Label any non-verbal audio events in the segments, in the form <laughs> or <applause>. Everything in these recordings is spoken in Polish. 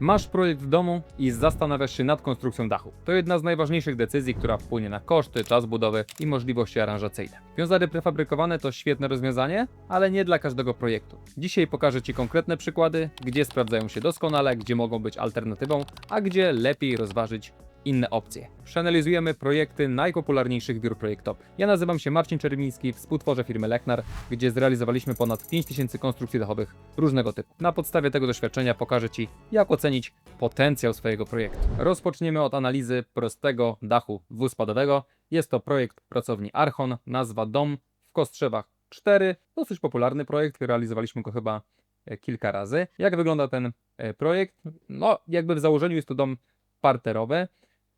Masz projekt w domu i zastanawiasz się nad konstrukcją dachu. To jedna z najważniejszych decyzji, która wpłynie na koszty, czas budowy i możliwości aranżacyjne. Wiązary prefabrykowane to świetne rozwiązanie, ale nie dla każdego projektu. Dzisiaj pokażę Ci konkretne przykłady, gdzie sprawdzają się doskonale, gdzie mogą być alternatywą, a gdzie lepiej rozważyć inne opcje. Przeanalizujemy projekty najpopularniejszych biur projektowych. Ja nazywam się Marcin Czerwiński, współtworzę firmy Lechnar, gdzie zrealizowaliśmy ponad 5000 konstrukcji dachowych różnego typu. Na podstawie tego doświadczenia pokażę Ci, jak ocenić potencjał swojego projektu. Rozpoczniemy od analizy prostego dachu dwuspadowego. Jest to projekt pracowni Archon, nazwa Dom w Kostrzewach 4. Dosyć popularny projekt, realizowaliśmy go chyba e, kilka razy. Jak wygląda ten e, projekt? No, jakby w założeniu jest to dom parterowy.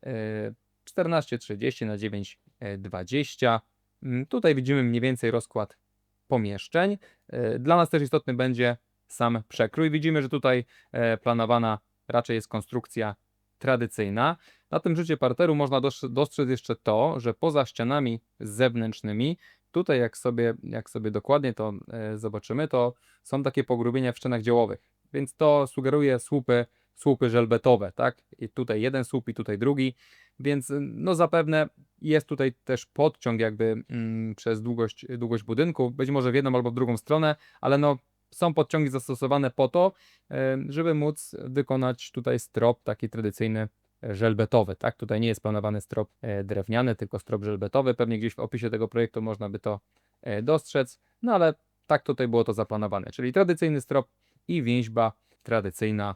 E, 14,30 na 9,20. Mm, Tutaj widzimy mniej więcej rozkład pomieszczeń. E, Dla nas też istotny będzie sam przekrój. Widzimy, że tutaj e, planowana raczej jest konstrukcja tradycyjna. Na tym życie parteru można dostrze- dostrzec jeszcze to, że poza ścianami zewnętrznymi, tutaj jak sobie, jak sobie dokładnie to e, zobaczymy, to są takie pogrubienia w ścianach działowych. Więc to sugeruje słupy, słupy żelbetowe, tak? I tutaj jeden słup i tutaj drugi, więc y, no zapewne jest tutaj też podciąg jakby mm, przez długość, długość budynku, być może w jedną albo w drugą stronę, ale no są podciągi zastosowane po to, e, żeby móc wykonać tutaj strop taki tradycyjny żelbetowy, tak? Tutaj nie jest planowany strop e, drewniany, tylko strop żelbetowy. Pewnie gdzieś w opisie tego projektu można by to dostrzec, no ale tak tutaj było to zaplanowane, czyli tradycyjny strop i więźba tradycyjna,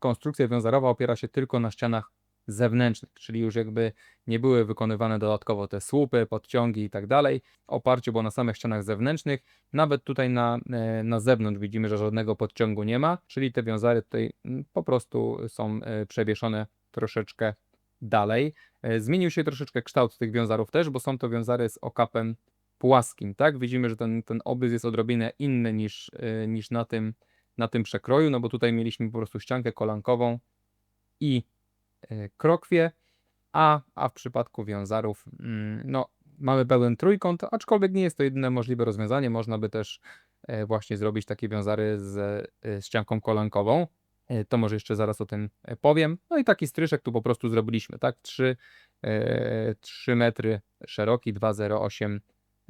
konstrukcja wiązarowa opiera się tylko na ścianach zewnętrznych, czyli już jakby nie były wykonywane dodatkowo te słupy, podciągi i tak dalej. Oparcie było na samych ścianach zewnętrznych. Nawet tutaj na, e, na zewnątrz widzimy, że żadnego podciągu nie ma, czyli te wiązary tutaj mm, po prostu są e, przewieszone troszeczkę dalej. E, Zmienił się troszeczkę kształt tych wiązarów też, bo są to wiązary z okapem płaskim, tak? Widzimy, że ten, ten obrys jest odrobinę inny niż, niż na tym, na tym przekroju, no bo tutaj mieliśmy po prostu ściankę kolankową i e, krokwie, a, a w przypadku wiązarów mm, no, mamy pełen trójkąt, aczkolwiek nie jest to jedyne możliwe rozwiązanie. Można by też e, właśnie zrobić takie wiązary z e, ścianką kolankową. To może jeszcze zaraz o tym powiem. No i taki stryszek tu po prostu zrobiliśmy, tak? 3, e, 3 metry szeroki, 2,08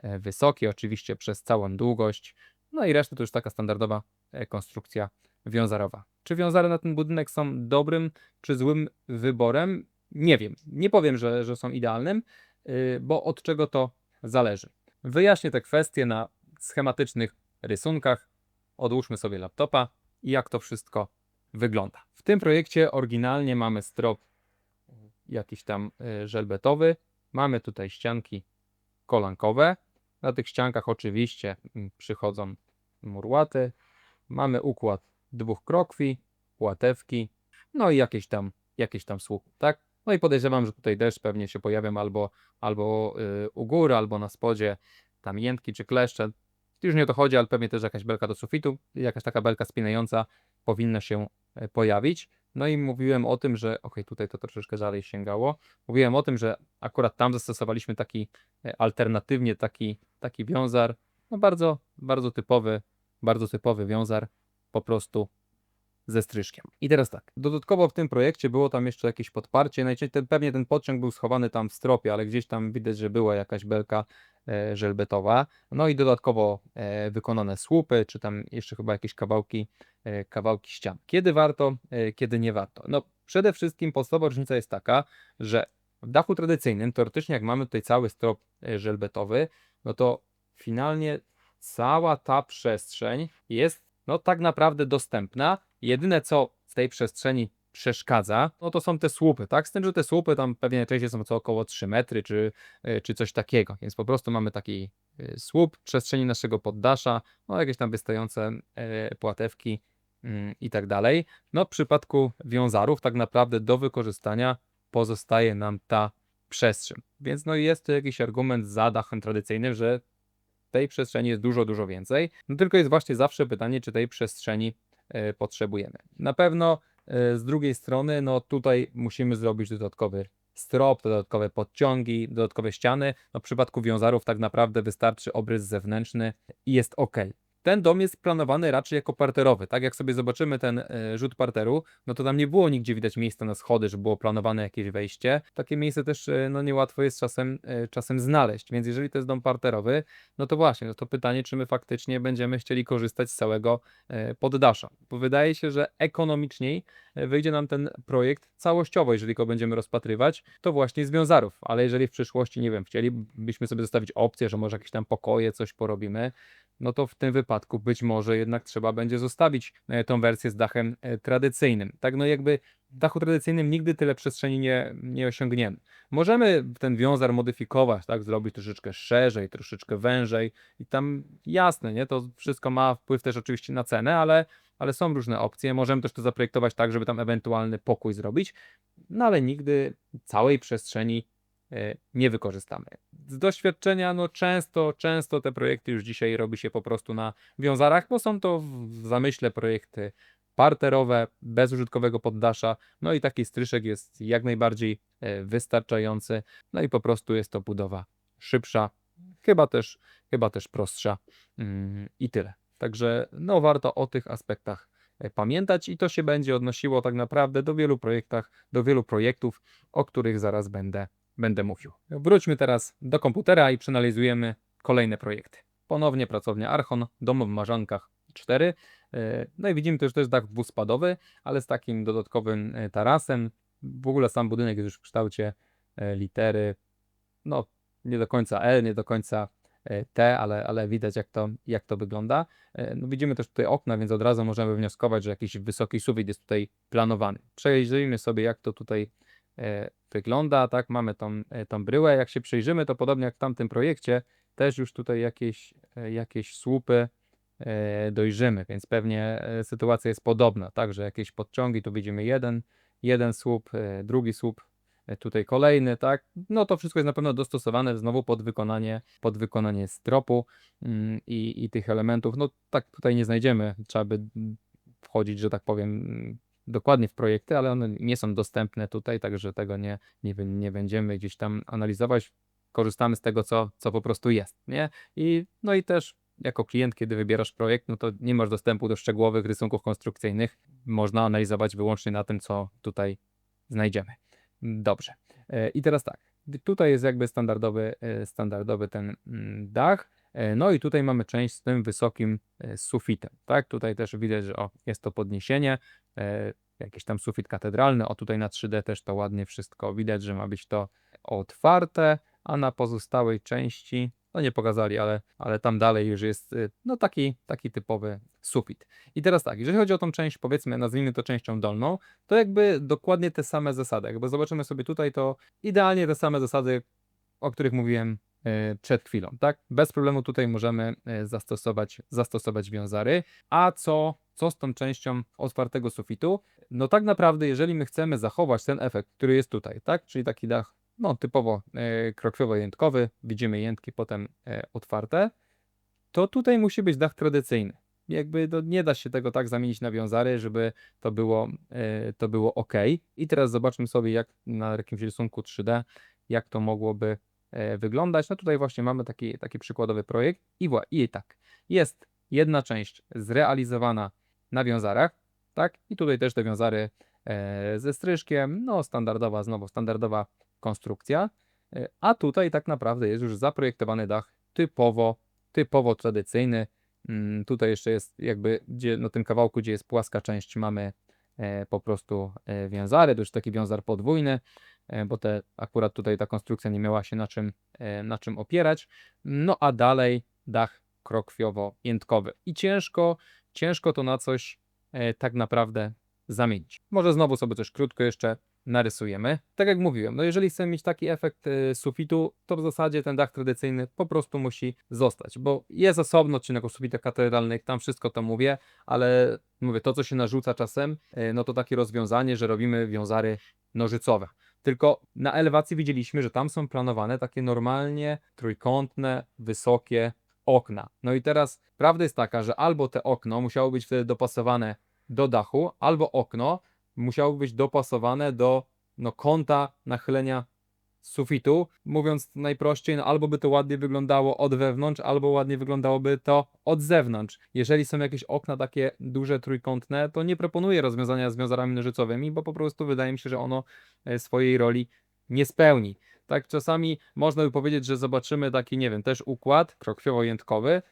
e, wysoki, oczywiście przez całą długość. No i reszta to już taka standardowa konstrukcja wiązarowa. Czy wiązary na ten budynek są dobrym czy złym wyborem? Nie wiem. Nie powiem, że, że są idealnym, yy, bo od czego to zależy. Wyjaśnię te kwestie na schematycznych rysunkach. Odłóżmy sobie laptopa i jak to wszystko wygląda. W tym projekcie oryginalnie mamy strop jakiś tam y, żelbetowy. Mamy tutaj ścianki kolankowe. Na tych ściankach oczywiście mm, przychodzą murłaty. Mamy układ dwóch krokwi, płatewki, no i jakieś tam, jakieś tam słupy, tak? No i podejrzewam, że tutaj deszcz pewnie się pojawią albo, albo y, u góry, albo na spodzie, tam jętki czy kleszcze. Już nie o to chodzi, ale pewnie też jakaś belka do sufitu, jakaś taka belka spinająca powinna się e, pojawić. No i mówiłem o tym, że, ok, tutaj to troszeczkę dalej sięgało. Mówiłem o tym, że akurat tam zastosowaliśmy taki e, alternatywnie taki, taki wiązar, no bardzo, bardzo typowy, bardzo typowy wiązar, po prostu ze stryżkiem. I teraz tak, dodatkowo w tym projekcie było tam jeszcze jakieś podparcie, najczęściej ten, pewnie ten podciąg był schowany tam w stropie, ale gdzieś tam widać, że była jakaś belka e, żelbetowa. No i dodatkowo e, wykonane słupy, czy tam jeszcze chyba jakieś kawałki, e, kawałki ścian. Kiedy warto, e, kiedy nie warto? No przede wszystkim podstawowa różnica jest taka, że w dachu tradycyjnym, teoretycznie jak mamy tutaj cały strop e, żelbetowy, no to finalnie cała ta przestrzeń jest no tak naprawdę dostępna. Jedyne co w tej przestrzeni przeszkadza, no to są te słupy, tak? Z tym, że te słupy tam pewnie najczęściej są co około 3 metry, czy, e, czy coś takiego. Więc po prostu mamy taki e, słup przestrzeni naszego poddasza, no jakieś tam wystające e, płatewki mm, i tak dalej. No w przypadku wiązarów tak naprawdę do wykorzystania pozostaje nam ta przestrzeń. Więc no jest to jakiś argument za dachem tradycyjnym, że tej przestrzeni jest dużo, dużo więcej. No tylko jest właśnie zawsze pytanie, czy tej przestrzeni e, potrzebujemy. Na pewno e, z drugiej strony, no tutaj musimy zrobić dodatkowy strop, dodatkowe podciągi, dodatkowe ściany. No w przypadku wiązarów tak naprawdę wystarczy obrys zewnętrzny i jest ok. Ten dom jest planowany raczej jako parterowy. Tak jak sobie zobaczymy ten e, rzut parteru, no to tam nie było nigdzie widać miejsca na schody, że było planowane jakieś wejście. Takie miejsce też e, no niełatwo jest czasem, e, czasem znaleźć. Więc jeżeli to jest dom parterowy, no to właśnie, no to pytanie, czy my faktycznie będziemy chcieli korzystać z całego poddasza. Bo wydaje się, że ekonomiczniej wyjdzie nam ten projekt całościowo, jeżeli go będziemy rozpatrywać, to właśnie z wiązarów. Ale jeżeli w przyszłości, nie wiem, chcielibyśmy sobie zostawić opcję, że może jakieś tam pokoje, coś porobimy, no to w tym wypadku być może jednak trzeba będzie zostawić e, tą wersję z dachem e, tradycyjnym. Tak, no jakby w dachu tradycyjnym nigdy tyle przestrzeni nie, nie osiągniemy. Możemy ten wiązar modyfikować, tak, zrobić troszeczkę szerzej, troszeczkę wężej i tam jasne, nie, to wszystko ma wpływ też oczywiście na cenę, ale, ale są różne opcje. Możemy też to zaprojektować tak, żeby tam ewentualny pokój zrobić, no ale nigdy całej przestrzeni e, nie wykorzystamy. Z doświadczenia, no często, często te projekty już dzisiaj robi się po prostu na wiązarach, bo są to w zamyśle projekty parterowe, bez użytkowego poddasza, no i taki stryszek jest jak najbardziej e, wystarczający, no i po prostu jest to budowa szybsza, chyba też, chyba też prostsza mm, i tyle. Także no warto o tych aspektach e, pamiętać i to się będzie odnosiło tak naprawdę do wielu projektach, do wielu projektów, o których zaraz będę, będę mówił. Wróćmy teraz do komputera i przeanalizujemy kolejne projekty. Ponownie pracownia Archon, dom w Marzankach 4. E, No i widzimy też, jest dach dwuspadowy, ale z takim dodatkowym e, tarasem. W ogóle sam budynek jest już w kształcie e, litery, no nie do końca L, nie do końca T, ale, ale widać jak to, jak to wygląda. No widzimy też tutaj okna, więc od razu możemy wnioskować, że jakiś wysoki sufit jest tutaj planowany. Przejrzyjmy sobie jak to tutaj wygląda, tak, mamy tą, e, tą bryłę. Jak się przyjrzymy, to podobnie jak w tamtym projekcie, też już tutaj jakieś, e, jakieś słupy e, dojrzymy, więc pewnie e, sytuacja jest podobna, tak, że jakieś podciągi, tu widzimy jeden, jeden słup, e, drugi słup, e, tutaj kolejny, tak, no to wszystko jest na pewno dostosowane znowu pod wykonanie, pod wykonanie stropu mm, i, i tych elementów, no tak tutaj nie znajdziemy, trzeba by wchodzić, że tak powiem, dokładnie w projekty, ale one nie są dostępne tutaj, także tego nie, nie, nie będziemy gdzieś tam analizować, korzystamy z tego, co, co po prostu jest, nie? I, no i też jako klient, kiedy wybierasz projekt, no to nie masz dostępu do szczegółowych rysunków konstrukcyjnych. Można analizować wyłącznie na tym, co tutaj znajdziemy. Dobrze. E, I teraz tak. Tutaj jest jakby standardowy, e, standardowy ten mm, dach. E, No i tutaj mamy część z tym wysokim e, sufitem. Tak, tutaj też widać, że o, jest to podniesienie. e, Jakiś tam sufit katedralny. O, tutaj na 3D też to ładnie wszystko widać, że ma być to otwarte, a na pozostałej części, no nie pokazali, ale, ale tam dalej już jest no taki, taki typowy sufit. I teraz tak, jeżeli chodzi o tą część, powiedzmy, nazwijmy to częścią dolną, to jakby dokładnie te same zasady. Jakby zobaczymy sobie tutaj, to idealnie te same zasady, o których mówiłem przed chwilą, tak? Bez problemu tutaj możemy y, zastosować, zastosować wiązary. A co, co z tą częścią otwartego sufitu? No tak naprawdę, jeżeli my chcemy zachować ten efekt, który jest tutaj, tak? Czyli taki dach no, typowo e, krokwowo-jętkowy, widzimy jętki potem otwarte, to tutaj musi być dach tradycyjny. Jakby to nie da się tego tak zamienić na wiązary, żeby to było, to było ok. I teraz zobaczmy sobie, jak na jakimś rysunku 3D, jak to mogłoby wyglądać. No tutaj właśnie mamy taki, taki przykładowy projekt i, wła- i tak, jest jedna część zrealizowana na wiązarach, tak? I tutaj też te wiązary e, ze stryżkiem, no standardowa, znowu standardowa konstrukcja, e, a tutaj tak naprawdę jest już zaprojektowany dach typowo, typowo tradycyjny. Mm, Tutaj jeszcze jest jakby, gdzie, na tym kawałku, gdzie jest płaska część, mamy e, po prostu e, wiązary, to już taki wiązar podwójny, e, bo te, akurat tutaj ta konstrukcja nie miała się na czym, e, na czym opierać. No a dalej dach krokwiowo-jętkowy. I ciężko, ciężko to na coś e, tak naprawdę zamienić. Może znowu sobie też krótko jeszcze narysujemy. Tak jak mówiłem, no jeżeli chcemy mieć taki efekt sufitu, to w zasadzie ten dach tradycyjny po prostu musi zostać, bo jest osobno odcinek o sufitach katedralnych, tam wszystko to mówię, ale mówię, to co się narzuca czasem, no to takie rozwiązanie, że robimy wiązary nożycowe. Tylko na elewacji widzieliśmy, że tam są planowane takie normalnie trójkątne, wysokie okna. No i teraz prawda jest taka, że albo te okno musiało być wtedy dopasowane do dachu, albo okno musiało być dopasowane do no, kąta nachylenia sufitu. Mówiąc najprościej, no, albo by to ładnie wyglądało od wewnątrz, albo ładnie wyglądałoby to od zewnątrz. Jeżeli są jakieś okna takie duże, trójkątne, to nie proponuję rozwiązania z wiązarami nożycowymi, bo po prostu wydaje mi się, że ono e, swojej roli nie spełni. Tak, czasami można by powiedzieć, że zobaczymy taki, nie wiem, też układ krokwiowo-jętkowy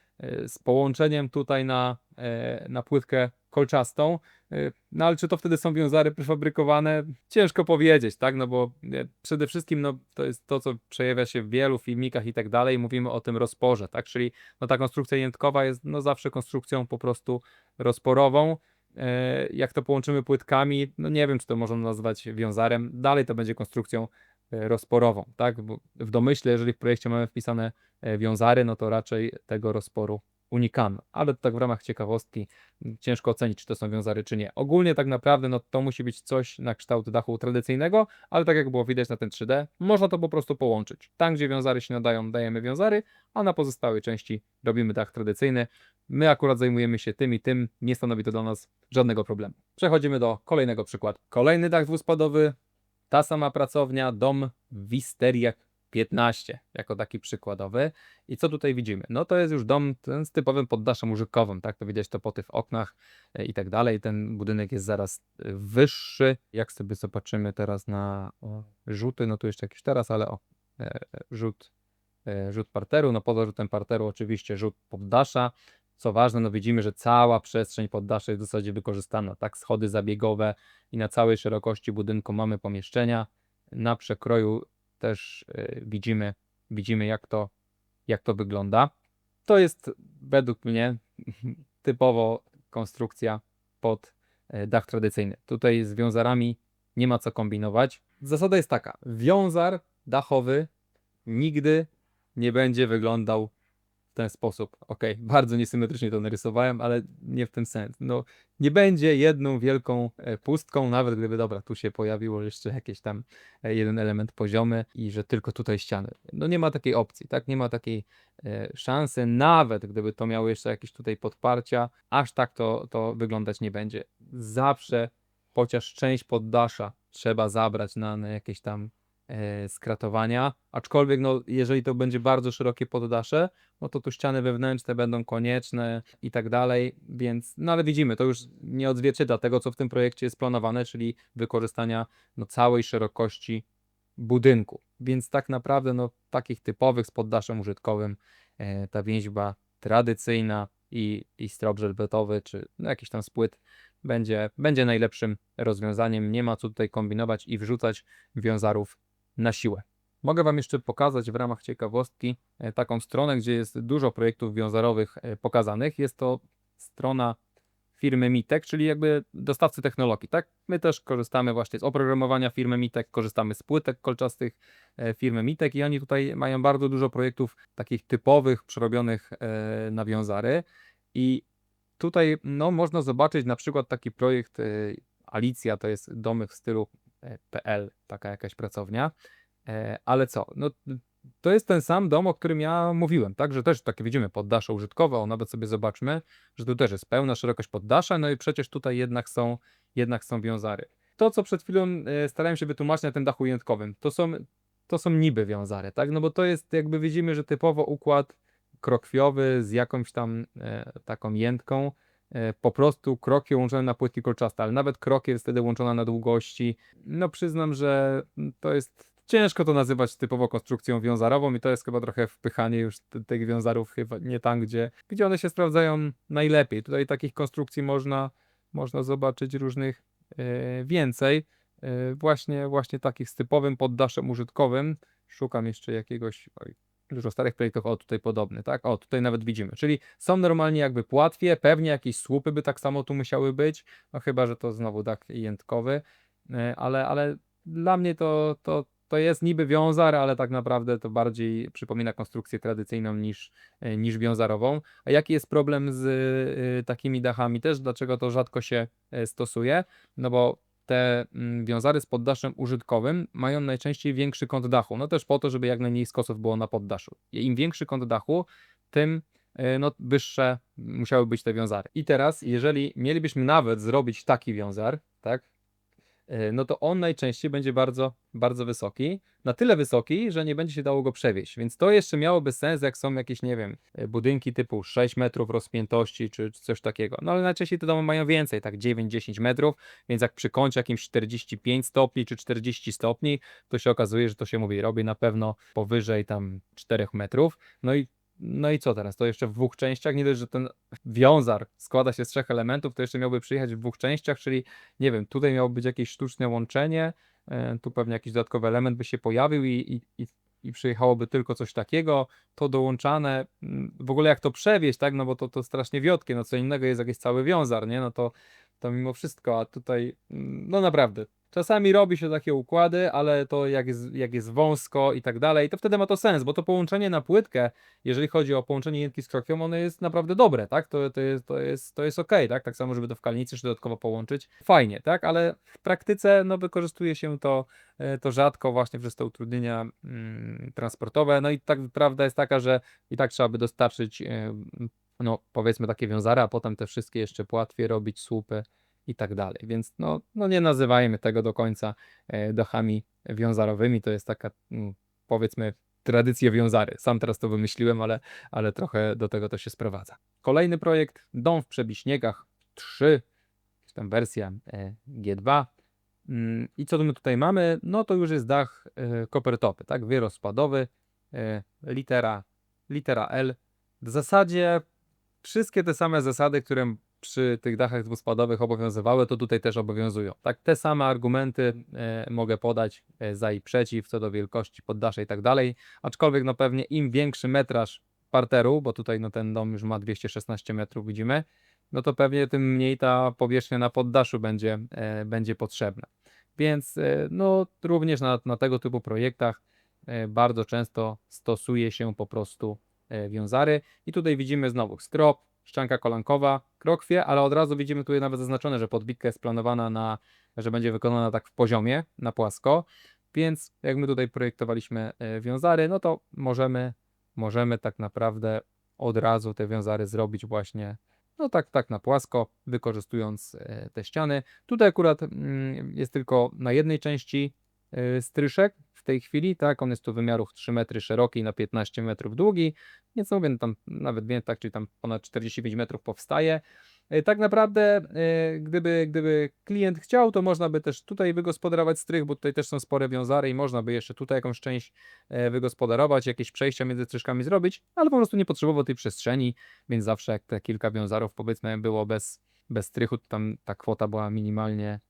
z połączeniem tutaj na, e, na płytkę kolczastą. E, No ale czy to wtedy są wiązary prefabrykowane? Ciężko powiedzieć, tak? No bo e, przede wszystkim no, to jest to, co przejawia się w wielu filmikach i tak dalej. Mówimy o tym rozporze, tak? Czyli no, ta konstrukcja jętkowa jest no, zawsze konstrukcją po prostu rozporową. E, Jak to połączymy płytkami, no nie wiem, czy to można nazwać wiązarem. Dalej to będzie konstrukcją e, rozporową, tak? Bo w domyśle, jeżeli w projekcie mamy wpisane e, wiązary, no to raczej tego rozporu unikamy. Ale tak w ramach ciekawostki ciężko ocenić, czy to są wiązary, czy nie. Ogólnie tak naprawdę no, to musi być coś na kształt dachu tradycyjnego, ale tak jak było widać na ten 3D, można to po prostu połączyć. Tam, gdzie wiązary się nadają, dajemy wiązary, a na pozostałej części robimy dach tradycyjny. My akurat zajmujemy się tym i tym, nie stanowi to dla nas żadnego problemu. Przechodzimy do kolejnego przykładu. Kolejny dach dwuspadowy, ta sama pracownia, dom Wisteriak 15, jako taki przykładowy. I co tutaj widzimy? No to jest już dom ten z typowym poddaszem użytkowym, tak? To widać to po tych oknach e, i tak dalej. Ten budynek jest zaraz e, wyższy. Jak sobie zobaczymy teraz na o, rzuty, no tu jeszcze jakiś teraz, ale o, e, rzut, rzut parteru. No poza rzutem parteru oczywiście rzut poddasza. Co ważne, no widzimy, że cała przestrzeń poddasza jest w zasadzie wykorzystana, tak? Schody zabiegowe i na całej szerokości budynku mamy pomieszczenia. Na przekroju też y, widzimy, widzimy jak, to, jak to wygląda. To jest według mnie <laughs> typowo konstrukcja pod e, dach tradycyjny. Tutaj z wiązarami nie ma co kombinować. Zasada jest taka: wiązar dachowy nigdy nie będzie wyglądał ten sposób. Ok, bardzo niesymetrycznie to narysowałem, ale nie w ten sens. No, nie będzie jedną wielką e, pustką, nawet gdyby, dobra, tu się pojawiło jeszcze jakieś tam e, jeden element poziomy i że tylko tutaj ściany. No nie ma takiej opcji, tak? Nie ma takiej e, szansy, nawet gdyby to miało jeszcze jakieś tutaj podparcia, aż tak to, to wyglądać nie będzie. Zawsze chociaż część poddasza trzeba zabrać na, na jakieś tam skratowania, aczkolwiek no, jeżeli to będzie bardzo szerokie poddasze, no to tu ściany wewnętrzne będą konieczne i tak dalej, więc, no ale widzimy, to już nie odzwierciedla tego, co w tym projekcie jest planowane, czyli wykorzystania no, całej szerokości budynku, więc tak naprawdę no, takich typowych z poddaszem użytkowym e, ta więźba tradycyjna i, i strop żelbetowy, czy no, jakiś tam spłyt będzie, będzie najlepszym rozwiązaniem. Nie ma co tutaj kombinować i wrzucać wiązarów na siłę. Mogę Wam jeszcze pokazać w ramach ciekawostki e, taką stronę, gdzie jest dużo projektów wiązarowych e, pokazanych. Jest to strona firmy Mitek, czyli jakby dostawcy technologii, tak? My też korzystamy właśnie z oprogramowania firmy Mitek, korzystamy z płytek kolczastych e, firmy Mitek i oni tutaj mają bardzo dużo projektów takich typowych, przerobionych na wiązary i tutaj no, można zobaczyć na przykład taki projekt Alicja, to jest domy w stylu PL, taka jakaś pracownia, e, ale co, no to jest ten sam dom, o którym ja mówiłem, tak, że też takie widzimy poddasze użytkowe, o nawet sobie zobaczmy, że tu też jest pełna szerokość poddasza, no i przecież tutaj jednak są, jednak są wiązary. To, co przed chwilą e, starałem się wytłumaczyć na tym dachu ujętkowym, to są, to są niby wiązary, tak, no bo to jest jakby widzimy, że typowo układ krokwiowy z jakąś tam e, taką jętką, e, po prostu krokie łączone na płytki kolczaste, ale nawet krokie jest wtedy łączona na długości. No przyznam, że to jest ciężko to nazywać typowo konstrukcją wiązarową i to jest chyba trochę wpychanie już tych wiązarów chyba nie tam, gdzie, gdzie one się sprawdzają najlepiej. Tutaj takich konstrukcji można, można zobaczyć różnych e, więcej. E, właśnie, właśnie takich z typowym poddaszem użytkowym. Szukam jeszcze jakiegoś, oj, dużo starych projektów, o tutaj podobny, tak? O, tutaj nawet widzimy. Czyli są normalnie jakby płatwie, pewnie jakieś słupy by tak samo tu musiały być, no chyba, że to znowu dach jętkowy, e, ale, ale dla mnie to, to, to jest niby wiązar, ale tak naprawdę to bardziej przypomina konstrukcję tradycyjną niż, e, niż wiązarową. A jaki jest problem z y, takimi dachami też? Dlaczego to rzadko się e, stosuje? No bo te mm, wiązary z poddaszem użytkowym mają najczęściej większy kąt dachu. No też po to, żeby jak najmniej skosów było na poddaszu. Im większy kąt dachu, tym e, no, wyższe musiały być te wiązary. I teraz, jeżeli mielibyśmy nawet zrobić taki wiązar, tak, no to on najczęściej będzie bardzo, bardzo wysoki. Na tyle wysoki, że nie będzie się dało go przewieźć. Więc to jeszcze miałoby sens, jak są jakieś, nie wiem, e, budynki typu 6 metrów rozpiętości, czy, czy coś takiego. No ale najczęściej te domy mają więcej, tak 9-10 metrów, więc jak przy kącie jakimś 45 stopni, czy 40 stopni, to się okazuje, że to się mówi, robi na pewno powyżej tam 4 metrów. No i no i co teraz? To jeszcze w dwóch częściach? Nie dość, że ten wiązar składa się z trzech elementów, to jeszcze miałby przyjechać w dwóch częściach, czyli nie wiem, tutaj miało być jakieś sztuczne łączenie, e, tu pewnie jakiś dodatkowy element by się pojawił i, i, i, i przyjechałoby tylko coś takiego, to dołączane, mm, w ogóle jak to przewieźć, tak, no bo to, to strasznie wiotkie, no co innego jest jakiś cały wiązar, nie, no to, to mimo wszystko, a tutaj, mm, no naprawdę, Czasami robi się takie układy, ale to jak jest, jak jest wąsko i tak dalej, to wtedy ma to sens, bo to połączenie na płytkę, jeżeli chodzi o połączenie jedynki z krokwią, ono jest naprawdę dobre, tak? To, to, jest, to, jest, to jest ok, tak? Tak samo, żeby to w kalnicy jeszcze dodatkowo połączyć. Fajnie, tak? Ale w praktyce no, wykorzystuje się to, e, to rzadko właśnie przez te utrudnienia mm, transportowe. No i tak prawda jest taka, że i tak trzeba by dostarczyć, e, no powiedzmy takie wiązary, a potem te wszystkie jeszcze płatwie robić, słupy i tak dalej. Więc no, no nie nazywajmy tego do końca e, dachami wiązarowymi. To jest taka, mm, powiedzmy, tradycja wiązary. Sam teraz to wymyśliłem, ale, ale trochę do tego to się sprowadza. Kolejny projekt, Dom w Przebiśniegach 3, czy tam wersja e, G2. Mm, I co my tutaj mamy? No to już jest dach e, kopertowy, tak? Wieloskładowy, e, litera, litera L. W zasadzie wszystkie te same zasady, które przy tych dachach dwuspadowych obowiązywały, to tutaj też obowiązują. Tak, te same argumenty e, mogę podać e, za i przeciw, co do wielkości poddasza i tak dalej, aczkolwiek no pewnie im większy metraż parteru, bo tutaj no ten dom już ma 216 metrów, widzimy, no to pewnie tym mniej ta powierzchnia na poddaszu będzie, e, będzie potrzebna. Więc e, no również na, na tego typu projektach e, bardzo często stosuje się po prostu e, wiązary i tutaj widzimy znowu strop, ścianka kolankowa, krokwie, ale od razu widzimy tutaj nawet zaznaczone, że podbitka jest planowana na, że będzie wykonana tak w poziomie, na płasko, więc jak my tutaj projektowaliśmy e, wiązary, no to możemy, możemy tak naprawdę od razu te wiązary zrobić właśnie no tak, tak na płasko, wykorzystując e, te ściany. Tutaj akurat mm, jest tylko na jednej części stryszek. W tej chwili, tak, on jest tu wymiarów 3 metry szeroki na 15 metrów długi, więc no mówię, tam nawet wiem, tak, czyli tam ponad 45 metrów powstaje. E, Tak naprawdę, e, gdyby, gdyby klient chciał, to można by też tutaj wygospodarować strych, bo tutaj też są spore wiązary i można by jeszcze tutaj jakąś część wygospodarować, jakieś przejścia między stryżkami zrobić, ale po prostu nie potrzebował tej przestrzeni, więc zawsze jak te kilka wiązarów powiedzmy było bez, bez strychu, to tam ta kwota była minimalnie,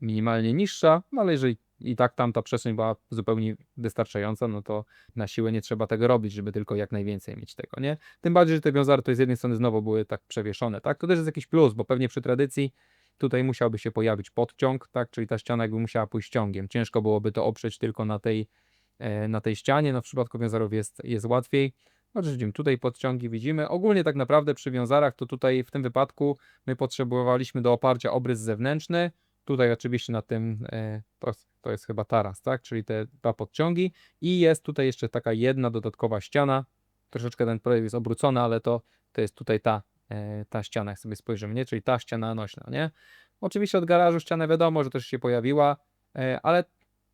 minimalnie niższa, no ale jeżeli i tak tam ta przestrzeń była zupełnie wystarczająca, no to na siłę nie trzeba tego robić, żeby tylko jak najwięcej mieć tego, nie? Tym bardziej, że te wiązary to z jednej strony znowu były tak przewieszone, tak? To też jest jakiś plus, bo pewnie przy tradycji tutaj musiałby się pojawić podciąg, tak? Czyli ta ściana jakby musiała pójść ciągiem. Ciężko byłoby to oprzeć tylko na tej, e, na tej ścianie, no w przypadku wiązarów jest, jest łatwiej. Oczywiście widzimy tutaj podciągi widzimy. Ogólnie tak naprawdę przy wiązarach to tutaj w tym wypadku my potrzebowaliśmy do oparcia obrys zewnętrzny. Tutaj oczywiście na tym e, to, to jest chyba taras, tak? Czyli te dwa podciągi i jest tutaj jeszcze taka jedna dodatkowa ściana. Troszeczkę ten projekt jest obrócony, ale to, to jest tutaj ta, e, ta ściana, jak sobie spojrzymy, nie? Czyli ta ściana nośna, nie? Oczywiście od garażu ściana wiadomo, że też się pojawiła, e, ale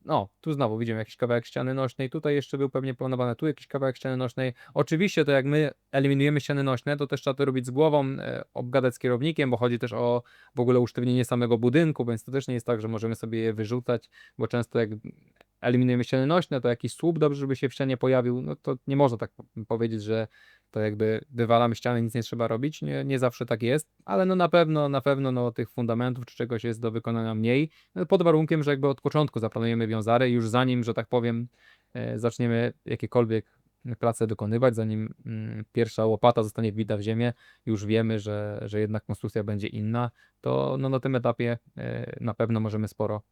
no, tu znowu widzimy jakiś kawałek ściany nośnej, tutaj jeszcze był pewnie planowany tu jakiś kawałek ściany nośnej. Oczywiście to jak my eliminujemy ściany nośne, to też trzeba to robić z głową, e, obgadać z kierownikiem, bo chodzi też o w ogóle usztywnienie samego budynku, więc to też nie jest tak, że możemy sobie je wyrzucać, bo często jak eliminujemy ściany nośne, to jakiś słup dobrze, żeby się w ścianie pojawił, no to nie można tak po- powiedzieć, że to jakby wywalamy ściany, nic nie trzeba robić, nie, nie zawsze tak jest, ale no na pewno, na pewno no tych fundamentów czy czegoś jest do wykonania mniej, no pod warunkiem, że jakby od początku zaplanujemy wiązary, już zanim, że tak powiem, e, zaczniemy jakiekolwiek prace wykonywać, zanim mm, pierwsza łopata zostanie wbita w ziemię, już wiemy, że, że jednak konstrukcja będzie inna, to no, na tym etapie e, na pewno możemy sporo,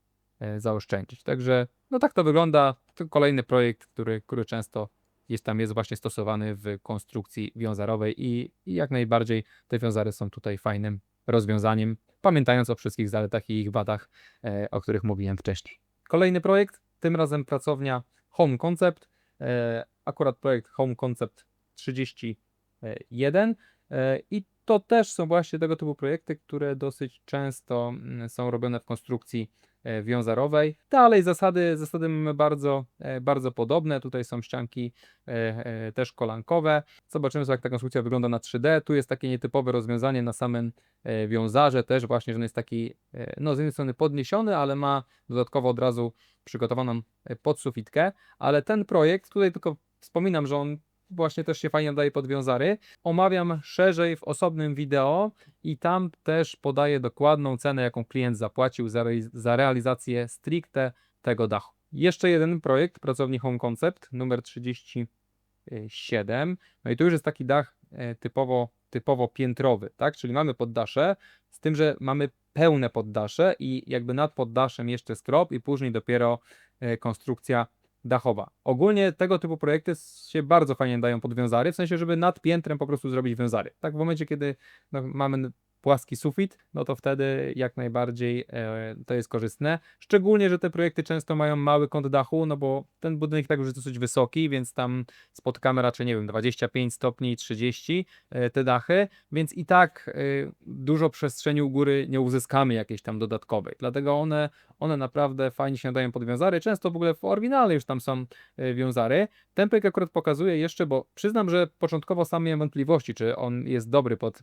zaoszczędzić. Także no tak to wygląda. To kolejny projekt, który, który często jest tam jest właśnie stosowany w konstrukcji wiązarowej i, i jak najbardziej te wiązary są tutaj fajnym rozwiązaniem, pamiętając o wszystkich zaletach i ich wadach, e, o których mówiłem wcześniej. Kolejny projekt, tym razem pracownia Home Concept, e, akurat projekt Home Concept 31 e, i to też są właśnie tego typu projekty, które dosyć często mm, są robione w konstrukcji e, wiązarowej. Dalej zasady, zasady mamy bardzo, e, bardzo podobne. Tutaj są ścianki e, e, też kolankowe. Zobaczymy jak ta konstrukcja wygląda na 3D. Tu jest takie nietypowe rozwiązanie na samym e, wiązarze też właśnie, że on jest taki e, no z jednej strony podniesiony, ale ma dodatkowo od razu przygotowaną e, podsufitkę, ale ten projekt, tutaj tylko wspominam, że on właśnie też się fajnie daje pod wiązary. Omawiam szerzej w osobnym wideo i tam też podaję dokładną cenę, jaką klient zapłacił za, re- za realizację stricte tego dachu. Jeszcze jeden projekt pracowni Home Concept numer 37. No i tu już jest taki dach e, typowo, typowo piętrowy, tak? Czyli mamy poddasze, z tym, że mamy pełne poddasze i jakby nad poddaszem jeszcze strop i później dopiero e, konstrukcja dachowa. Ogólnie tego typu projekty się bardzo fajnie dają pod wiązary, w sensie, żeby nad piętrem po prostu zrobić wiązary. Tak, w momencie, kiedy no, mamy płaski sufit, no to wtedy jak najbardziej e, to jest korzystne. Szczególnie, że te projekty często mają mały kąt dachu, no bo ten budynek tak już jest dosyć wysoki, więc tam spotkamy raczej, nie wiem, 25 stopni, 30 e, te dachy, więc i tak e, dużo przestrzeni u góry nie uzyskamy jakiejś tam dodatkowej. Dlatego one, one naprawdę fajnie się nadają pod wiązary. Często w ogóle w oryginale już tam są wiązary. Ten projekt akurat pokazuje jeszcze, bo przyznam, że początkowo sam miałem wątpliwości, czy on jest dobry pod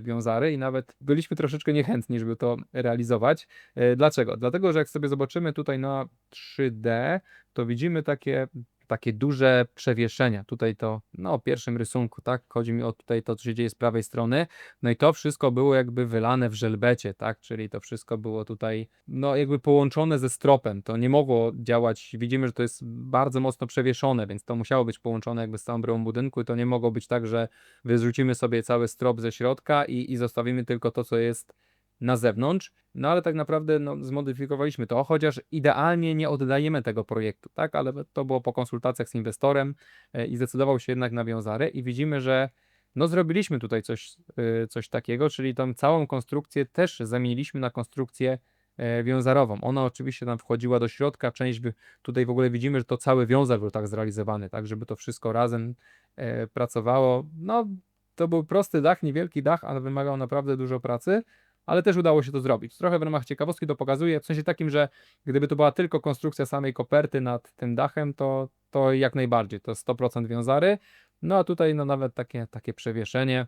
wiązary i nawet byliśmy troszeczkę niechętni, żeby to realizować. E, Dlaczego? Dlatego, że jak sobie zobaczymy tutaj na 3D, to widzimy takie, takie duże przewieszenia. Tutaj to, no, pierwszym rysunku, tak? Chodzi mi o tutaj to, co się dzieje z prawej strony. No i to wszystko było jakby wylane w żelbecie, tak? Czyli to wszystko było tutaj, no, jakby połączone ze stropem. To nie mogło działać. Widzimy, że to jest bardzo mocno przewieszone, więc to musiało być połączone jakby z całą bryłą budynku i to nie mogło być tak, że wyrzucimy sobie cały strop ze środka i, i zostawimy tylko to, co jest na zewnątrz. No ale tak naprawdę no, zmodyfikowaliśmy to, chociaż idealnie nie oddajemy tego projektu, tak? Ale to było po konsultacjach z inwestorem e, i zdecydował się jednak na wiązary i widzimy, że no zrobiliśmy tutaj coś, y, coś takiego, czyli tą całą konstrukcję też zamieniliśmy na konstrukcję e, wiązarową. Ona oczywiście tam wchodziła do środka, część by, tutaj w ogóle widzimy, że to cały wiązar był tak zrealizowany, tak żeby to wszystko razem e, pracowało. No to był prosty dach, niewielki dach, ale wymagał naprawdę dużo pracy, ale też udało się to zrobić. Trochę w ramach ciekawostki to pokazuję, w sensie takim, że gdyby to była tylko konstrukcja samej koperty nad tym dachem, to, to jak najbardziej, to 100% wiązary. No a tutaj no nawet takie, takie przewieszenie,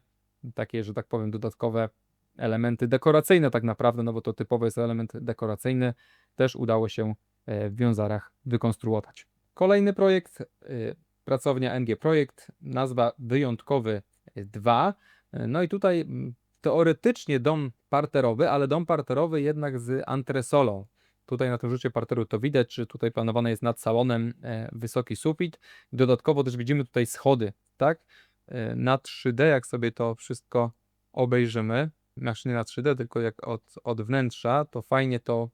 takie, że tak powiem, dodatkowe elementy dekoracyjne tak naprawdę, no bo to typowy jest element dekoracyjny, też udało się e, w wiązarach wykonstruować. Kolejny projekt, y, pracownia NG Projekt, nazwa Wyjątkowy 2. No i tutaj teoretycznie dom parterowy, ale dom parterowy jednak z antresolą. Tutaj na tym rzucie parteru to widać, że tutaj planowane jest nad salonem e, wysoki sufit. Dodatkowo też widzimy tutaj schody, tak? E, na 3D, jak sobie to wszystko obejrzymy, znaczy nie na 3D, tylko jak od, od wnętrza, to fajnie to,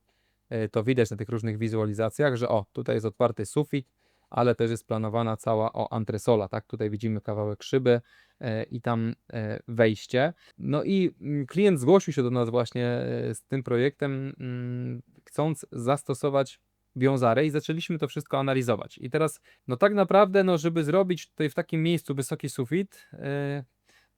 e, to widać na tych różnych wizualizacjach, że o, tutaj jest otwarty sufit, ale też jest planowana cała o antresola, tak? Tutaj widzimy kawałek szyby e, i tam e, wejście. No i mm, klient zgłosił się do nas właśnie e, z tym projektem, mm, chcąc zastosować wiązary i zaczęliśmy to wszystko analizować. I teraz, no tak naprawdę, no żeby zrobić tutaj w takim miejscu wysoki sufit,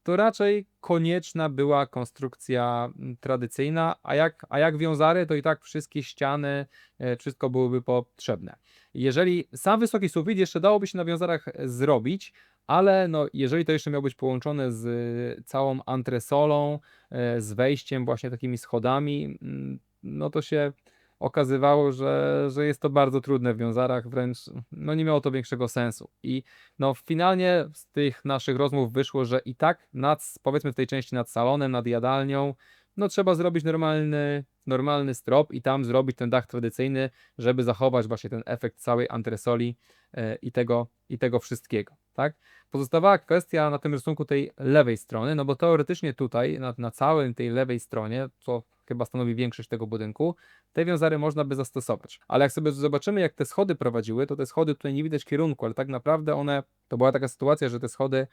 to raczej konieczna była konstrukcja mm, tradycyjna, a jak, a jak wiązary, to i tak wszystkie ściany, e, wszystko byłoby potrzebne. Jeżeli sam wysoki sufit jeszcze dałoby się na wiązarach zrobić, ale no, jeżeli to jeszcze miało być połączone z całą antresolą, e, z wejściem, właśnie takimi schodami, mm, no to się okazywało, że, że jest to bardzo trudne w wiązarach, wręcz no, nie miało to większego sensu. I no, finalnie z tych naszych rozmów wyszło, że i tak nad, powiedzmy w tej części nad salonem, nad jadalnią, no trzeba zrobić normalny, normalny strop i tam zrobić ten dach tradycyjny, żeby zachować właśnie ten efekt całej antresoli e, i tego, i tego wszystkiego. tak? Pozostawała kwestia na tym rysunku tej lewej strony, no bo teoretycznie tutaj, na, na całej tej lewej stronie, co chyba stanowi większość tego budynku, te wiązary można by zastosować. Ale jak sobie zobaczymy, jak te schody prowadziły, to te schody tutaj nie widać kierunku, ale tak naprawdę one, to była taka sytuacja, że te schody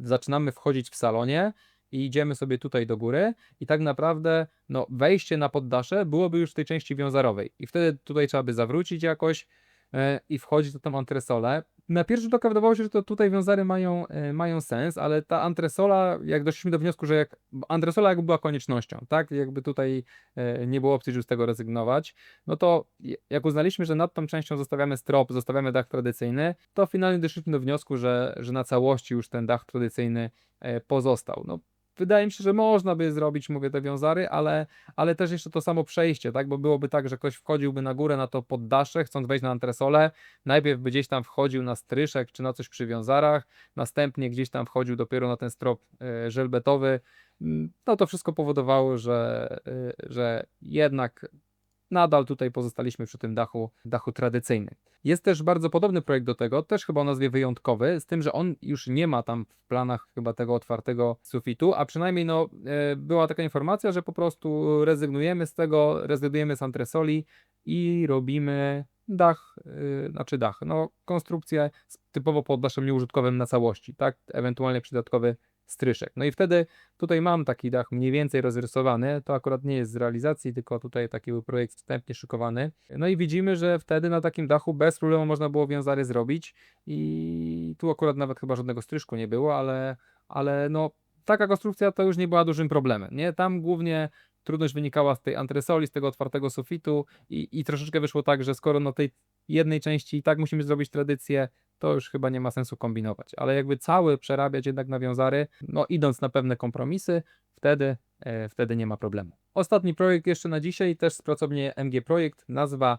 zaczynamy wchodzić w salonie i idziemy sobie tutaj do góry i tak naprawdę no, wejście na poddasze byłoby już w tej części wiązarowej i wtedy tutaj trzeba by zawrócić jakoś e, i wchodzić na tą antresolę. Na pierwszy rzut oka wydawało się, że to tutaj wiązary mają, e, mają sens, ale ta antresola, jak doszliśmy do wniosku, że jak antresola jakby była koniecznością, tak? Jakby tutaj e, nie było opcji, żeby z tego rezygnować, no to jak uznaliśmy, że nad tą częścią zostawiamy strop, zostawiamy dach tradycyjny, to finalnie doszliśmy do wniosku, że, że na całości już ten dach tradycyjny pozostał. No, wydaje mi się, że można by zrobić, mówię, te wiązary, ale, ale też jeszcze to samo przejście, tak? Bo byłoby tak, że ktoś wchodziłby na górę na to poddasze, chcąc wejść na antresolę, najpierw by gdzieś tam wchodził na stryszek czy na coś przy wiązarach, następnie gdzieś tam wchodził dopiero na ten strop e, żelbetowy. Mm, No to wszystko powodowało, że, e, że jednak nadal tutaj pozostaliśmy przy tym dachu, dachu tradycyjnym. Jest też bardzo podobny projekt do tego, też chyba o nazwie wyjątkowy, z tym, że on już nie ma tam w planach chyba tego otwartego sufitu, a przynajmniej no, e, była taka informacja, że po prostu rezygnujemy z tego, rezygnujemy z antresoli i robimy dach, yy, znaczy dach, no konstrukcję typowo poddaszem nieużytkowym na całości, tak, ewentualnie przydatkowy stryszek. No i wtedy tutaj mam taki dach mniej więcej rozrysowany, to akurat nie jest z realizacji, tylko tutaj taki był projekt wstępnie szykowany. No i widzimy, że wtedy na takim dachu bez problemu można było wiązary zrobić i tu akurat nawet chyba żadnego stryszku nie było, ale, ale no taka konstrukcja to już nie była dużym problemem, nie? Tam głównie trudność wynikała z tej antresoli, z tego otwartego sufitu i, i troszeczkę wyszło tak, że skoro na tej jednej części i tak musimy zrobić tradycję, to już chyba nie ma sensu kombinować. Ale jakby cały przerabiać jednak na wiązary, no idąc na pewne kompromisy, wtedy, e, wtedy nie ma problemu. Ostatni projekt jeszcze na dzisiaj, też z pracowni MG Projekt, nazwa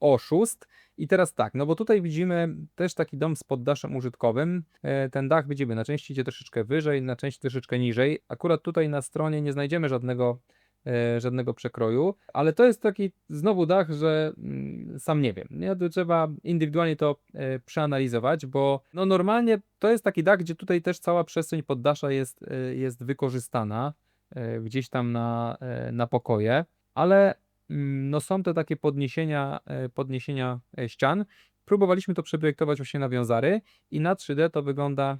Oszust. I teraz tak, no bo tutaj widzimy też taki dom z poddaszem użytkowym. E, Ten dach widzimy, na części idzie troszeczkę wyżej, na części troszeczkę niżej. Akurat tutaj na stronie nie znajdziemy żadnego żadnego przekroju, ale to jest taki znowu dach, że mm, sam nie wiem, nie? Trzeba indywidualnie to e, przeanalizować, bo no normalnie to jest taki dach, gdzie tutaj też cała przestrzeń poddasza jest, e, jest wykorzystana e, gdzieś tam na, e, na pokoje, ale mm, no są te takie podniesienia, e, podniesienia e, ścian. Próbowaliśmy to przeprojektować właśnie na wiązary i na 3D to wygląda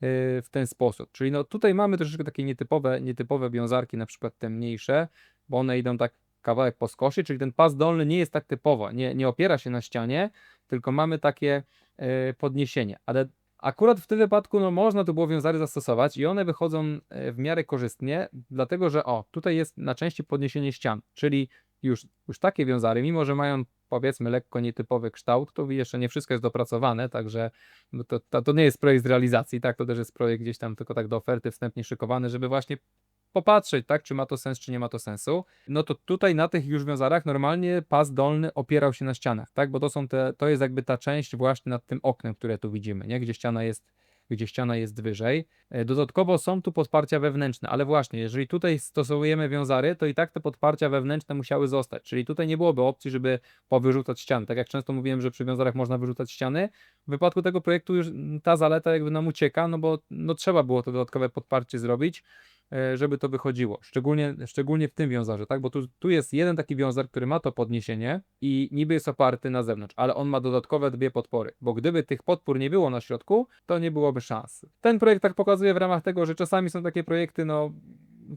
w ten sposób. Czyli no tutaj mamy troszeczkę takie nietypowe, nietypowe wiązarki, na przykład te mniejsze, bo one idą tak kawałek po skosie, czyli ten pas dolny nie jest tak typowo, nie, nie opiera się na ścianie, tylko mamy takie y, podniesienie. Ale akurat w tym wypadku no, można tu było wiązary zastosować i one wychodzą y, w miarę korzystnie, dlatego że o, tutaj jest na części podniesienie ścian, czyli już, już takie wiązary, mimo że mają powiedzmy lekko nietypowy kształt, to jeszcze nie wszystko jest dopracowane, także no to, to, to nie jest projekt z realizacji, tak, to też jest projekt gdzieś tam tylko tak do oferty wstępnie szykowany, żeby właśnie popatrzeć, tak, czy ma to sens, czy nie ma to sensu. No to tutaj na tych już wiązarach normalnie pas dolny opierał się na ścianach, tak, bo to są te, to jest jakby ta część właśnie nad tym oknem, które tu widzimy, nie, gdzie ściana jest gdzie ściana jest wyżej. E, Dodatkowo są tu podparcia wewnętrzne, ale właśnie, jeżeli tutaj stosujemy wiązary, to i tak te podparcia wewnętrzne musiały zostać, czyli tutaj nie byłoby opcji, żeby powyrzucać ściany. Tak jak często mówiłem, że przy wiązarach można wyrzucać ściany, w wypadku tego projektu już ta zaleta jakby nam ucieka, no bo no trzeba było to dodatkowe podparcie zrobić, żeby to wychodziło. Szczególnie, szczególnie w tym wiązarze, tak? Bo tu, tu jest jeden taki wiązar, który ma to podniesienie i niby jest oparty na zewnątrz, ale on ma dodatkowe dwie podpory, bo gdyby tych podpór nie było na środku, to nie byłoby szans. Ten projekt tak pokazuje w ramach tego, że czasami są takie projekty, no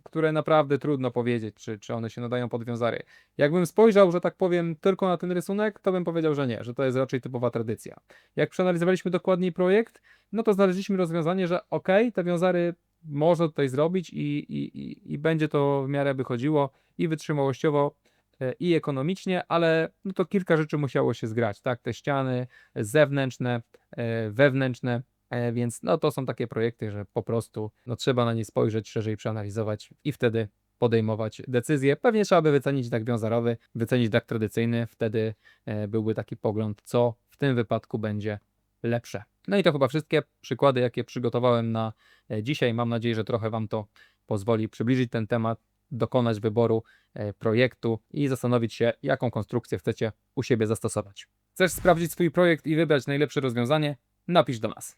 które naprawdę trudno powiedzieć, czy, czy one się nadają pod wiązary. Jakbym spojrzał, że tak powiem, tylko na ten rysunek, to bym powiedział, że nie, że to jest raczej typowa tradycja. Jak przeanalizowaliśmy dokładniej projekt, no to znaleźliśmy rozwiązanie, że ok, te wiązary można tutaj zrobić i, i, i, i będzie to w miarę wychodziło i wytrzymałościowo, e, i ekonomicznie, ale no to kilka rzeczy musiało się zgrać, tak? Te ściany zewnętrzne, e, wewnętrzne, e, więc no to są takie projekty, że po prostu no trzeba na nie spojrzeć, szerzej przeanalizować i wtedy podejmować decyzje. Pewnie trzeba by wycenić dach wiązarowy, wycenić dach tradycyjny, wtedy e, byłby taki pogląd, co w tym wypadku będzie lepsze. No i to chyba wszystkie przykłady, jakie przygotowałem na e, dzisiaj. Mam nadzieję, że trochę Wam to pozwoli przybliżyć ten temat, dokonać wyboru e, projektu i zastanowić się, jaką konstrukcję chcecie u siebie zastosować. Chcesz sprawdzić swój projekt i wybrać najlepsze rozwiązanie? Napisz do nas.